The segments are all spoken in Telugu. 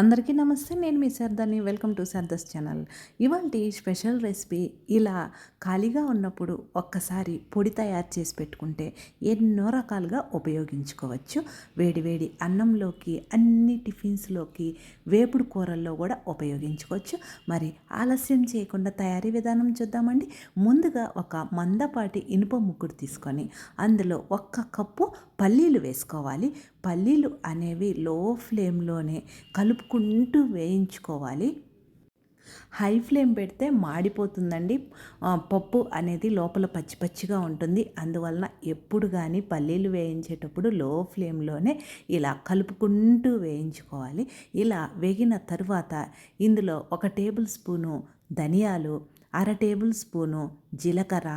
అందరికీ నమస్తే నేను మీ శారదాని. Welcome to Sharada's channel. ఇవాళ స్పెషల్ రెసిపీ ఇలా ఖాళీగా ఉన్నప్పుడు ఒక్కసారి పొడి తయారు చేసి పెట్టుకుంటే ఎన్నో రకాలుగా ఉపయోగించుకోవచ్చు. వేడివేడి అన్నంలోకి అన్ని టిఫిన్స్లోకి వేపుడు కూరల్లో కూడా ఉపయోగించుకోవచ్చు. మరి ఆలస్యం చేయకుండా తయారీ విధానం చూద్దామండి. ముందుగా ఒక మందపాటి ఇనుప ముగ్గురు తీసుకొని అందులో ఒక్క కప్పు పల్లీలు వేసుకోవాలి. పల్లీలు అనేవి లో ఫ్లేమ్లోనే కలుపుకుంటూ వేయించుకోవాలి. హై ఫ్లేమ్ పెడితే మాడిపోతుందండి. పప్పు అనేది లోపల పచ్చి పచ్చిగా ఉంటుంది. అందువలన ఎప్పుడు కానీ పల్లీలు వేయించేటప్పుడు లో ఫ్లేమ్లోనే ఇలా కలుపుకుంటూ వేయించుకోవాలి. ఇలా వేగిన తర్వాత ఇందులో ఒక టేబుల్ స్పూను ధనియాలు అర టేబుల్ స్పూను జీలకర్ర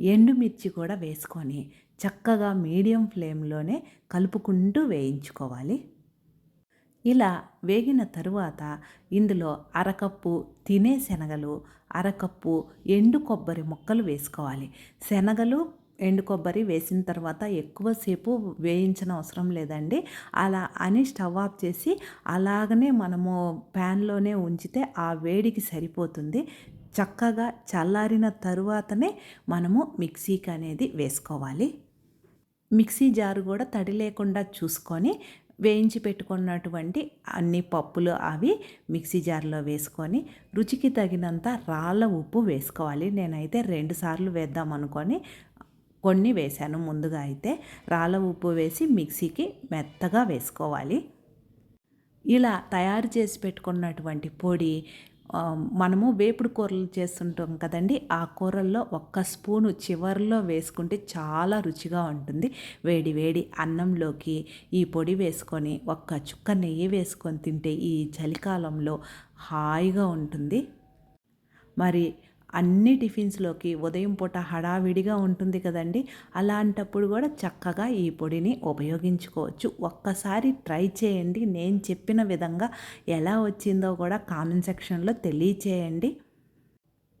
ఎండుమిర్చి కూడా వేసుకొని చక్కగా మీడియం ఫ్లేమ్లోనే కలుపుకుంటూ వేయించుకోవాలి. ఇలా వేగిన తరువాత ఇందులో అరకప్పు తినే శనగలు అరకప్పు ఎండు కొబ్బరి ముక్కలు వేసుకోవాలి. శనగలు ఎండు కొబ్బరి వేసిన తర్వాత ఎక్కువసేపు వేయించిన అవసరం లేదండి. అలా అని స్టవ్ ఆఫ్ చేసి అలాగనే మనము ప్యాన్లోనే ఉంచితే ఆ వేడికి సరిపోతుంది. చక్కగా చల్లారిన తరువాతనే మనము మిక్సీకి అనేది వేసుకోవాలి. మిక్సీ జారు కూడా తడి లేకుండా చూసుకొని వేయించి పెట్టుకున్నటువంటి అన్ని పప్పులు అవి మిక్సీ జార్లో వేసుకొని రుచికి తగినంత రాళ్ళ ఉప్పు వేసుకోవాలి. నేనైతే రెండు సార్లు వేద్దాం అనుకొని కొన్ని వేశాను. ముందుగా అయితే రాళ్ళ ఉప్పు వేసి మిక్సీకి మెత్తగా వేసుకోవాలి. ఇలా తయారు చేసి పెట్టుకున్నటువంటి పొడి మనము వేపుడు కూరలు చేస్తుంటాం కదండి. ఆ కూరల్లో ఒక్క స్పూను చివరిలో వేసుకుంటే చాలా రుచిగా ఉంటుంది. వేడి వేడి అన్నంలోకి ఈ పొడి వేసుకొని ఒక్క చుక్క నెయ్యి వేసుకొని తింటే ఈ చలికాలంలో హాయిగా ఉంటుంది. మరి అన్ని టిఫిన్స్లోకి ఉదయం పూట హడావిడిగా ఉంటుంది కదండి అలాంటప్పుడు కూడా చక్కగా ఈ పొడిని ఉపయోగించుకోవచ్చు. ఒక్కసారి ట్రై చేయండి. నేను చెప్పిన విధంగా ఎలా వచ్చిందో కూడా కామెంట్ సెక్షన్లో తెలియచేయండి.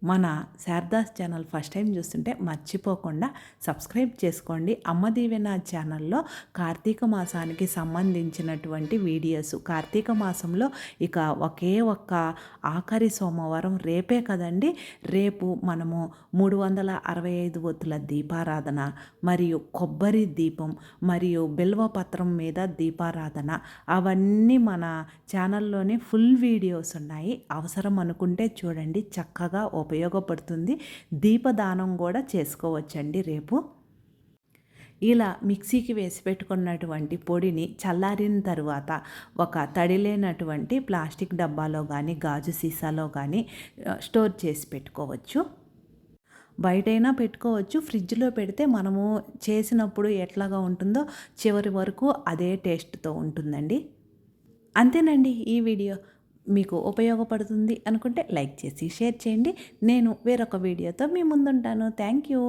మన శారదాస్ ఛానల్ ఫస్ట్ టైం చూస్తుంటే మర్చిపోకుండా సబ్స్క్రైబ్ చేసుకోండి. అమ్మ దీవెన ఛానల్లో కార్తీక మాసానికి సంబంధించినటువంటి వీడియోస్. కార్తీక మాసంలో ఇక ఒకే ఒక్క ఆఖరి సోమవారం రేపే కదండి. రేపు మనము మూడు వందల అరవై ఐదు ఒత్తుల దీపారాధన మరియు కొబ్బరి దీపం మరియు బిల్వపత్రం మీద దీపారాధన. అవన్నీ మన ఛానల్లోనే ఫుల్ వీడియోస్ ఉన్నాయి. అవసరం అనుకుంటే చూడండి. చక్కగా ఉపయోగపడుతుంది. దీపదానం కూడా చేసుకోవచ్చండి రేపు. ఇలా మిక్సీకి వేసి పెట్టుకున్నటువంటి పొడిని చల్లారిన తర్వాత ఒక తడి లేనటువంటి ప్లాస్టిక్ డబ్బాలో కానీ గాజు సీసాలో కానీ స్టోర్ చేసి పెట్టుకోవచ్చు. బయటైనా పెట్టుకోవచ్చు. ఫ్రిడ్జ్లో పెడితే మనము చేసినప్పుడు ఎట్లాగా ఉంటుందో చివరి వరకు అదే టేస్ట్తో ఉంటుందండి. అంతేనండి ఈ వీడియో. మీకు ఉపయోగపడుతుంది అనుకుంటే లైక్ చేసి షేర్ చేయండి. నేను వేరొక వీడియోతో మీ ముందుంటాను. Thank you.